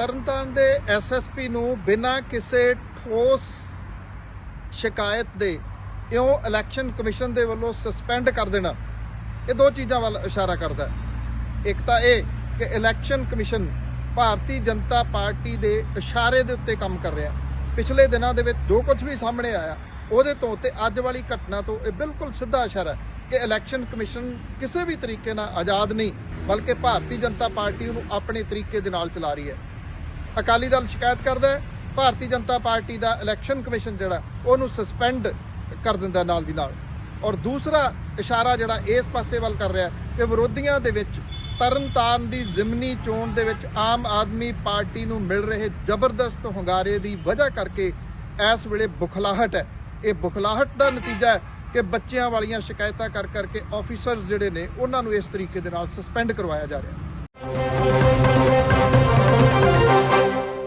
ਤਰਨਤਾਰਨ ਦੇ ਐਸਐਸਪੀ ਨੂੰ ਬਿਨਾਂ ਕਿਸੇ ਠੋਸ ਸ਼ਿਕਾਇਤ ਦੇ ਇਉਂ ਇਲੈਕਸ਼ਨ ਕਮਿਸ਼ਨ ਦੇ ਵੱਲੋਂ ਸਸਪੈਂਡ ਕਰ ਦੇਣਾ, ਇਹ ਦੋ ਚੀਜ਼ਾਂ ਵੱਲ ਇਸ਼ਾਰਾ ਕਰਦਾ ਹੈ। ਇੱਕ ਤਾਂ ਇਹ ਕਿ election commission Bharatiya Janata Party ਦੇ ਇਸ਼ਾਰੇ ਦੇ ਉੱਤੇ ਕੰਮ ਕਰ ਰਿਹਾ ਪਿਛਲੇ ਦਿਨਾਂ ਦੇ ਵਿੱਚ ਜੋ ਕੁਝ ਵੀ ਸਾਹਮਣੇ ਆਇਆ, ਉਹਦੇ ਤੋਂ ਤੇ ਅੱਜ ਵਾਲੀ ਘਟਨਾ ਤੋਂ ਇਹ ਬਿਲਕੁਲ ਸਿੱਧਾ ਇਸ਼ਾਰਾ ਹੈ ਕਿ ਇਲੈਕਸ਼ਨ ਕਮਿਸ਼ਨ ਕਿਸੇ ਵੀ ਤਰੀਕੇ ਨਾਲ ਆਜ਼ਾਦ ਨਹੀਂ, ਬਲਕਿ ਭਾਰਤੀ ਜਨਤਾ ਪਾਰਟੀ ਨੂੰ ਆਪਣੇ ਤਰੀਕੇ ਦੇ ਨਾਲ ਚਲਾ ਰਹੀ ਹੈ। ਅਕਾਲੀ ਦਲ ਸ਼ਿਕਾਇਤ ਕਰਦਾ ਹੈ, ਭਾਰਤੀ ਜਨਤਾ ਪਾਰਟੀ ਦਾ ਇਲੈਕਸ਼ਨ ਕਮਿਸ਼ਨ ਜਿਹੜਾ, ਉਹਨੂੰ ਸਸਪੈਂਡ ਕਰ ਦਿੰਦਾ ਨਾਲ ਦੀ ਨਾਲ। ਔਰ ਦੂਸਰਾ ਇਸ਼ਾਰਾ ਜਿਹੜਾ ਇਸ ਪਾਸੇ ਵੱਲ ਕਰ ਰਿਹਾ ਕਿ ਵਿਰੋਧੀਆਂ ਦੇ ਵਿੱਚ ਤਰਨਤਾਰਨ ਦੀ ਜ਼ਿਮਨੀ ਚੋਣ ਦੇ ਵਿੱਚ ਆਮ ਆਦਮੀ ਪਾਰਟੀ ਨੂੰ ਮਿਲ ਰਹੇ ਜ਼ਬਰਦਸਤ ਹੁੰਗਾਰੇ ਦੀ ਵਜ੍ਹਾ ਕਰਕੇ ਇਸ ਵੇਲੇ ਬੁਖਲਾਹਟ ਹੈ। ਇਹ ਬੁਖਲਾਹਟ ਦਾ ਨਤੀਜਾ ਹੈ ਕਿ ਬੱਚਿਆਂ ਵਾਲੀਆਂ ਸ਼ਿਕਾਇਤਾਂ ਕਰ ਕਰਕੇ ਆਫੀਸਰਸ ਜਿਹੜੇ ਨੇ, ਉਹਨਾਂ ਨੂੰ ਇਸ ਤਰੀਕੇ ਦੇ ਨਾਲ ਸਸਪੈਂਡ ਕਰਵਾਇਆ ਜਾ ਰਿਹਾ ਹੈ।